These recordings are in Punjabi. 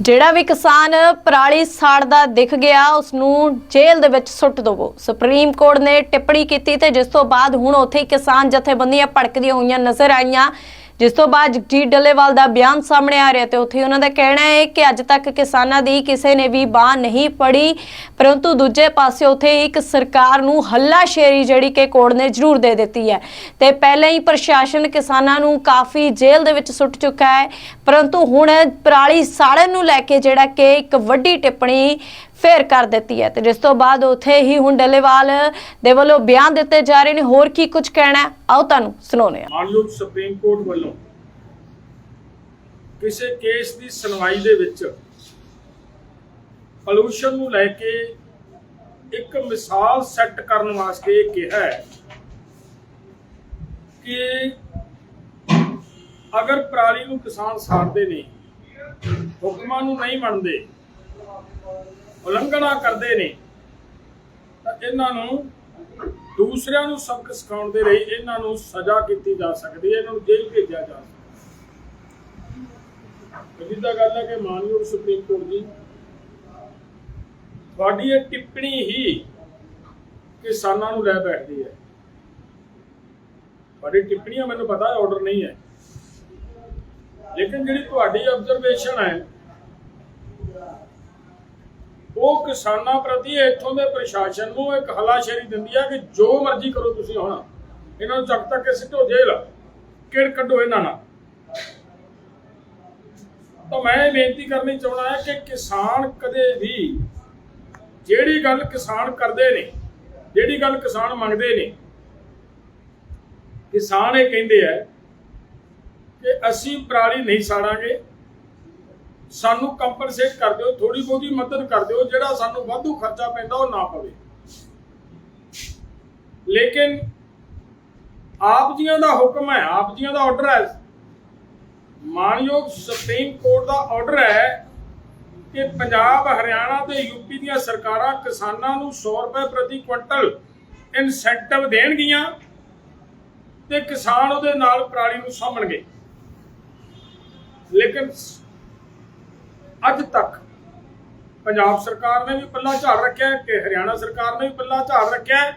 ਜਿਹੜਾ ਵੀ ਕਿਸਾਨ ਪਰਾਲੀ ਸਾੜਦਾ ਦਿਖ ਗਿਆ ਉਸ ਨੂੰ ਜੇਲ੍ਹ ਦੇ ਵਿੱਚ ਸੁੱਟ ਦੇਵੋ। ਸੁਪਰੀਮ ਕੋਰਟ ਨੇ ਟਿੱਪਣੀ ਕੀਤੀ ਤੇ ਜਿਸ ਤੋਂ ਬਾਅਦ ਹੁਣ ਉੱਥੇ ਹੀ ਕਿਸਾਨ ਜਥੇਬੰਦੀਆਂ ਭੜਕਦੀਆਂ ਹੋਈਆਂ ਨਜ਼ਰ ਆਈਆਂ। ਜਿਸ ਤੋਂ ਬਾਅਦ ਜਗਜੀਤ ਡੱਲੇਵਾਲ ਦਾ ਬਿਆਨ ਸਾਹਮਣੇ ਆ ਰਿਹਾ ਤੇ ਉੱਥੇ ਉਹਨਾਂ ਦਾ ਕਹਿਣਾ ਹੈ ਕਿ ਅੱਜ ਤੱਕ ਕਿਸਾਨਾਂ ਦੀ ਕਿਸੇ ਨੇ ਵੀ ਬਾਹ ਨਹੀਂ ਪੜੀ ਪਰੰਤੂ ਦੂਜੇ ਪਾਸੇ ਉੱਥੇ ਇੱਕ ਸਰਕਾਰ ਨੂੰ ਹੱਲਾ ਸ਼ੇਰੀ ਜਿਹੜੀ ਕਿ ਕੋਰਟ ਨੇ ਜ਼ਰੂਰ ਦੇ ਦਿੱਤੀ ਹੈ। ਤੇ ਪਹਿਲਾਂ ਹੀ ਪ੍ਰਸ਼ਾਸਨ ਕਿਸਾਨਾਂ ਨੂੰ ਕਾਫੀ ਜੇਲ੍ਹ ਦੇ ਵਿੱਚ ਸੁੱਟ ਚੁੱਕਾ ਹੈ, ਪਰੰਤੂ ਹੁਣ ਪਰਾਲੀ ਸਾੜਨ ਨੂੰ ਲੈ ਕੇ ਜਿਹੜਾ ਕਿ ਇੱਕ ਵੱਡੀ ਟਿੱਪਣੀ ਫੇਰ ਕਰ ਦਿੱਤੀ ਹੈ। ਤੇ ਜਿਸ ਤੋਂ ਬਾਅਦ ਉੱਥੇ ਹੀ ਹੁਣ ਡੱਲੇਵਾਲ ਦੇ ਵੱਲੋਂ ਬਿਆਨ ਦਿੱਤੇ ਜਾ ਰਹੇ ਨੇ। ਹੋਰ ਕੀ ਕੁਝ ਕਹਿਣਾ ਆਓ ਤੁਹਾਨੂੰ ਸੁਣਾਉਂਦੇ ਹਾਂ। ਮਾਨਯੋਗ ਸੁਪਰੀਮ ਕੋਰਟ ਵੱਲੋਂ ਕਿਸੇ ਕੇਸ ਦੀ ਸੁਣਵਾਈ ਦੇ ਵਿੱਚ ਪੋਲੂਸ਼ਨ ਨੂੰ ਲੈ ਕੇ ਇੱਕ ਮਿਸਾਲ ਸੈੱਟ ਕਰਨ ਵਾਸਤੇ ਕਿਹਾ ਹੈ ਕਿ ਅਗਰ ਪਰਾਲੀ ਨੂੰ ਕਿਸਾਨ ਸਾੜਦੇ ਨੇ, ਹੁਕਮਾਂ ਨੂੰ ਨਹੀਂ ਮੰਨਦੇ ਉਲੰਘਣਾ ਕਰਦੇ ਨੇ, ਤਾਂ ਇਹਨਾਂ ਨੂੰ ਦੂਸਰਿਆਂ ਨੂੰ ਸਬਕ ਸਿਖਾਉਣ ਦੇ ਲਈ ਇਹਨਾਂ ਨੂੰ ਸਜ਼ਾ ਕੀਤੀ ਜਾ ਸਕਦੀ ਹੈ, ਇਹਨਾਂ ਨੂੰ ਜੇਲ੍ਹ ਭੇਜਿਆ ਜਾ ਸਕਦਾ ਪਹਿਲੀ ਤਾਂ ਗੱਲ ਹੈ ਕਿ ਮਾਨਯੋਗ ਸੁਪਰੀਮ ਕੋਰਟ ਜੀ, ਤੁਹਾਡੀ ਇਹ ਟਿੱਪਣੀ ਹੀ ਕਿਸਾਨਾਂ ਨੂੰ ਲੈ ਬੈਠਦੀ ਹੈ। ਤੁਹਾਡੀ ਟਿੱਪਣੀਆਂ ਮੈਨੂੰ ਪਤਾ ਹੈ ਆਰਡਰ ਨਹੀਂ ਹੈ। ਲੇਕਿਨ ਜਿਹੜੀ ਤੁਹਾਡੀ ਆਬਜ਼ਰਵੇਸ਼ਨ ਹੈ ਉਹ ਕਿਸਾਨਾਂ ਪ੍ਰਤੀ ਇੱਥੋਂ ਦੇ ਪ੍ਰਸ਼ਾਸਨ ਨੂੰ ਇੱਕ ਹਲਾਸ਼ੇਰੀ ਦਿੰਦੀ ਹੈ ਕਿ ਜੋ ਮਰਜ਼ੀ ਕਰੋ ਤੁਸੀਂ ਹੁਣ। ਇਹਨਾਂ ਨੂੰ ਚੱਕ ਤੱਕ ਕੇ ਸਿੱਟੋ ਜੇਲ੍ਹ ਕਿੜ ਕੱਢੋ ਇਹਨਾਂ ਨਾਲ? ਤਾਂ ਮੈਂ ਇਹ ਬੇਨਤੀ ਕਰਨੀ ਚਾਹੁੰਦਾ ਹਾਂ ਕਿ ਕਿਸਾਨ ਕਦੇ ਵੀ ਜਿਹੜੀ ਗੱਲ ਕਿਸਾਨ ਕਰਦੇ ਨੇ, ਜਿਹੜੀ ਗੱਲ ਕਿਸਾਨ ਮੰਗਦੇ ਨੇ, ਕਿਸਾਨ ਇਹ ਕਹਿੰਦੇ ਆ ਕਿ ਅਸੀਂ ਪਰਾਲੀ ਨਹੀਂ ਸਾੜਾਂਗੇ ਸਾਨੂੰ ਕੰਪਨਸੇਟ ਕਰ ਦਿਓ ਥੋੜੀ ਬਹੁਤੀ ਮਦਦ ਕਰ ਦਿਓ, ਜਿਹੜਾ ਸਾਨੂੰ ਵਾਧੂ ਖਰਚਾ ਪੈਂਦਾ ਉਹ ਨਾ ਪਵੇ। ਲੇਕਿਨ ਆਪ ਜੀਆਂ ਦਾ ਹੁਕਮ ਹੈ, ਆਪ ਜੀਆਂ ਦਾ ਆਰਡਰ ਹੈ। ਮਾਨਯੋਗ ਸੁਪਰੀਮ ਕੋਰਟ ਦਾ ਆਰਡਰ ਹੈ ਕਿ ਪੰਜਾਬ, ਹਰਿਆਣਾ ਤੇ ਯੂਪੀ ਦੀਆਂ ਸਰਕਾਰਾਂ ਕਿਸਾਨਾਂ ਨੂੰ 100 ਰੁਪਏ ਪ੍ਰਤੀ ਕੁਇੰਟਲ ਇਨਸੈਂਟਿਵ ਦੇਣਗੀਆਂ ਤੇ ਕਿਸਾਨ ਉਹਦੇ ਨਾਲ ਪਰਾਲੀ ਨੂੰ ਸਾਂਭਣਗੇ। ਲੇਕਿਨ ਅੱਜ ਤੱਕ ਪੰਜਾਬ ਸਰਕਾਰ ਨੇ ਵੀ ਪੱਲਾ ਝਾੜ ਰੱਖਿਆ ਹੈ, ਕਿ ਹਰਿਆਣਾ ਸਰਕਾਰ ਨੇ ਵੀ ਪੱਲਾ ਝਾੜ ਰੱਖਿਆ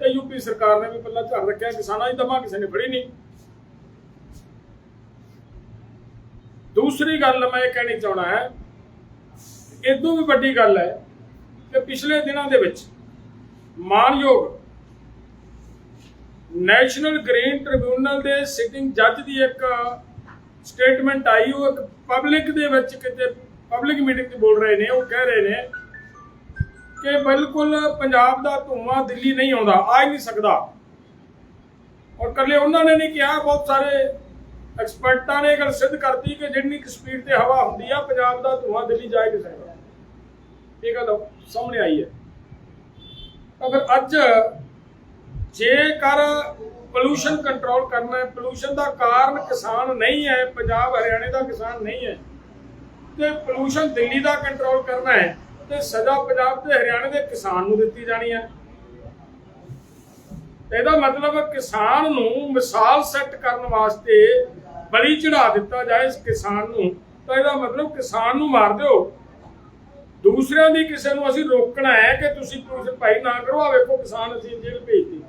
ਤੇ ਯੂਪੀ ਸਰਕਾਰ ਨੇ ਵੀ ਪੱਲਾ ਝਾੜ ਰੱਖਿਆ ਕਿਸਾਨਾਂ ਦੀ ਦਮਾ ਕਿਸੇ ਨੇ ਫੜੀ ਨਹੀਂ। ਦੂਸਰੀ ਗੱਲ ਮੈਂ ਇਹ ਕਹਿਣੀ ਚਾਹਣਾ ਹੈ ਇਦੋਂ ਵੀ ਵੱਡੀ ਗੱਲ ਹੈ ਕਿ ਪਿਛਲੇ ਦਿਨਾਂ ਦੇ ਵਿੱਚ ਮਾਨਯੋਗ ਨੈਸ਼ਨਲ ਗ੍ਰੀਨ ਟ੍ਰਿਬਿਊਨਲ ਦੇ ਸਿਟਿੰਗ ਜੱਜ ਦੀ ਇੱਕ ਸਟੇਟਮੈਂਟ ਆਈ, ਉਹ ਇੱਕ ਪਬਲਿਕ ਦੇ ਵਿੱਚ ਕਿਤੇ ਪਬਲਿਕ ਮੀਟਿੰਗ 'ਚ ਬੋਲ ਰਹੇ ਨੇ, ਉਹ ਕਹਿ ਰਹੇ ਨੇ ਕਿ ਬਿਲਕੁਲ ਪੰਜਾਬ ਦਾ ਧੂਆਂ ਦਿੱਲੀ ਨਹੀਂ ਆਉਂਦਾ, ਆ ਹੀ ਨਹੀਂ ਸਕਦਾ। ਔਰ ਕੱਲੇ ਉਹਨਾਂ ਨੇ ਨਹੀਂ ਕਿਹਾ, ਬਹੁਤ ਸਾਰੇ ਐਕਸਪਰਟਾਂ ਨੇ ਇਹ ਗੱਲ ਸਿੱਧ ਕਰਤੀ ਕਿ ਜਿੰਨੀ ਕੁ ਸਪੀਡ ਤੇ ਹਵਾ ਹੁੰਦੀ ਆ, ਪੰਜਾਬ ਦਾ ਧੂਆਂ ਦਿੱਲੀ ਜਾ ਹੀ ਨਹੀਂ ਸਕਦਾ। ਇਹ ਗੱਲ ਸਾਹਮਣੇ ਆਈ ਹੈ। ਤਾਂ ਫਿਰ ਅੱਜ ਜੇਕਰ ਪੋਲੂਸ਼ਨ ਕੰਟਰੋਲ ਕਰਨਾ ਹੈ ਪੋਲੂਸ਼ਨ ਦਾ ਕਾਰਨ ਕਿਸਾਨ ਨਹੀਂ ਹੈ, ਪੰਜਾਬ ਹਰਿਆਣੇ ਦਾ ਕਿਸਾਨ ਨਹੀਂ ਹੈ ਤੇ ਪੋਲੂਸ਼ਨ ਦਿੱਲੀ ਦਾ ਕੰਟਰੋਲ ਕਰਨਾ ਹੈ ਤੇ ਸਜ਼ਾ ਪੰਜਾਬ ਤੇ ਹਰਿਆਣੇ ਦੇ ਕਿਸਾਨ ਨੂੰ ਦਿੱਤੀ ਜਾਣੀ ਹੈ। ਇਹਦਾ ਮਤਲਬ ਕਿਸਾਨ ਨੂੰ ਮਿਸਾਲ ਸੈੱਟ ਕਰਨ ਵਾਸਤੇ ਬਲੀ ਚੜਾ ਦਿੱਤਾ ਜਾਏ ਇਸ ਕਿਸਾਨ ਨੂੰ। ਤਾਂ ਇਹਦਾ ਮਤਲਬ ਕਿਸਾਨ ਨੂੰ ਮਾਰ ਦਿਓ। ਦੂਸਰਿਆਂ ਦੀ ਕਿਸੇ ਨੂੰ ਅਸੀਂ ਰੋਕਣਾ ਹੈ ਕਿ ਤੁਸੀਂ ਪੋਲੂਸ਼ਨ ਭਾਈ ਨਾ ਕਰੋ। ਆ ਵੇਖੋ ਕਿਸਾਨ ਅਸੀਂ ਜੇਲ੍ਹ ਭੇਜਦੇ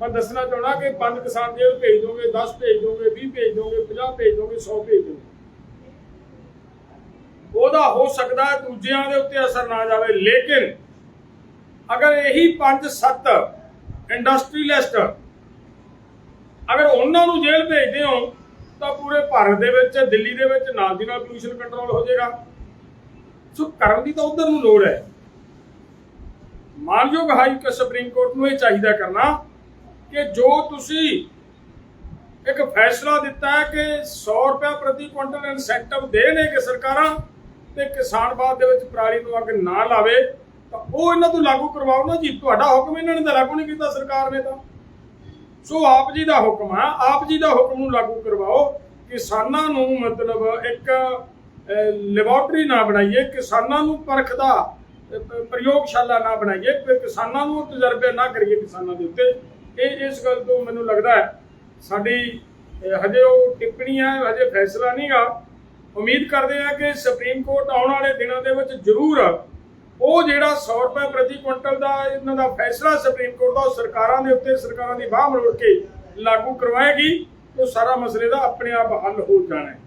ਮੈਂ ਦੱਸਣਾ ਚਾਹਣਾ ਕਿ ਪੰਜ ਕਿਸਾਨ ਜੇਲ੍ਹ ਭੇਜ ਦੋਗੇ 10 ਭੇਜ ਦੋਗੇ 20 ਭੇਜ ਦੋਗੇ 50 ਭੇਜ ਦੋਗੇ 100 ਭੇਜ ਦੋਗੇ। ਉਹਦਾ ਹੋ ਸਕਦਾ ਹੈ ਦੂਜਿਆਂ ਦੇ ਉੱਤੇ ਅਸਰ ਨਾ ਜਾਵੇ। ਲੇਕਿਨ ਅਗਰ ਇਹੀ 5-7 ਇੰਡਸਟਰੀਲਿਸਟ ਅਗਰ ਉਹਨਾਂ ਨੂੰ ਜੇਲ੍ਹ ਭੇਜਦੇ ਹੋ ਤਾਂ ਪੂਰੇ ਭਾਰਤ ਦੇ ਵਿੱਚ, ਦਿੱਲੀ ਦੇ ਵਿੱਚ ਨਾਲ ਦੀ ਨਾਲ ਪੋਲੂਸ਼ਨ ਕੰਟਰੋਲ ਹੋ ਜਾਏਗਾ। ਸੋ ਕਰਨ ਦੀ ਤਾਂ ਉਧਰ ਨੂੰ ਲੋੜ ਹੈ। ਮਾਨਯੋਗ ਹਾਈ ਕ, ਸੁਪਰੀਮ ਕੋਰਟ ਨੂੰ ਇਹ ਚਾਹੀਦਾ ਕਰਨਾ ਕਿ ਜੋ ਤੁਸੀਂ ਇੱਕ ਫੈਸਲਾ ਦਿੱਤਾ ਕਿ 100 ਰੁਪਏ ਪ੍ਰਤੀ ਕੁਇੰਟਲ ਇਨਸੈਂਟਿਵ ਦੇਣਗੇ ਸਰਕਾਰਾਂ ਤੇ ਕਿਸਾਨ ਬਾਦ ਦੇ ਵਿੱਚ ਪਰਾਲੀ ਨੂੰ ਅੱਗ ਨਾ ਲਾਵੇ, ਤਾਂ ਉਹ ਇਹਨਾਂ ਤੋਂ ਲਾਗੂ ਕਰਵਾਓ ਨਾ ਜੀ। ਤੁਹਾਡਾ ਹੁਕਮ ਇਹਨਾਂ ਨੇ ਤਾਂ ਲਾਗੂ ਨਹੀਂ ਕੀਤਾ, ਸਰਕਾਰ ਨੇ ਤਾਂ। ਸੋ ਆਪ ਜੀ ਦਾ ਹੁਕਮ ਹੈ ਆਪ ਜੀ ਦਾ ਹੁਕਮ ਨੂੰ ਲਾਗੂ ਕਰਵਾਓ। ਕਿਸਾਨਾਂ ਨੂੰ ਮਤਲਬ ਇੱਕ ਲੈਬੋਰਟਰੀ ਨਾ ਬਣਾਈਏ, ਕਿਸਾਨਾਂ ਨੂੰ ਪਰਖ ਦਾ ਪ੍ਰਯੋਗਸ਼ਾਲਾ ਨਾ ਬਣਾਈਏ ਤੇ ਕਿਸਾਨਾਂ ਨੂੰ ਤਜਰਬੇ ਨਾ ਕਰੀਏ ਕਿਸਾਨਾਂ ਦੇ ਉੱਤੇ। ਇਹ, ਇਸ ਗੱਲ ਤੋਂ ਮੈਨੂੰ ਲੱਗਦਾ ਹੈ, ਸਾਡੀ ਹਜੇ ਉਹ ਟਿੱਪਣੀ ਹੈ ਹਜੇ ਫੈਸਲਾ ਨਹੀਂਗਾ ਉਮੀਦ ਕਰਦੇ ਹਾਂ ਕਿ ਸੁਪਰੀਮ ਕੋਰਟ ਆਉਣ ਵਾਲੇ ਦਿਨਾਂ ਦੇ ਵਿੱਚ ਜ਼ਰੂਰ ਉਹ ਜਿਹੜਾ 100 ਰੁਪਏ ਪ੍ਰਤੀ ਕੁਇੰਟਲ ਦਾ ਇਹਨਾਂ ਦਾ ਫੈਸਲਾ ਸੁਪਰੀਮ ਕੋਰਟ ਦਾ, ਉਹ ਸਰਕਾਰਾਂ ਦੇ ਉੱਤੇ, ਸਰਕਾਰਾਂ ਦੀ ਬਾਹ ਮਰੋੜ ਕੇ ਲਾਗੂ ਕਰਵਾਏਗੀ, ਉਹ ਸਾਰਾ ਮਸਲੇ ਦਾ ਆਪਣੇ ਆਪ ਹੱਲ ਹੋ ਜਾਣਾ ਹੈ।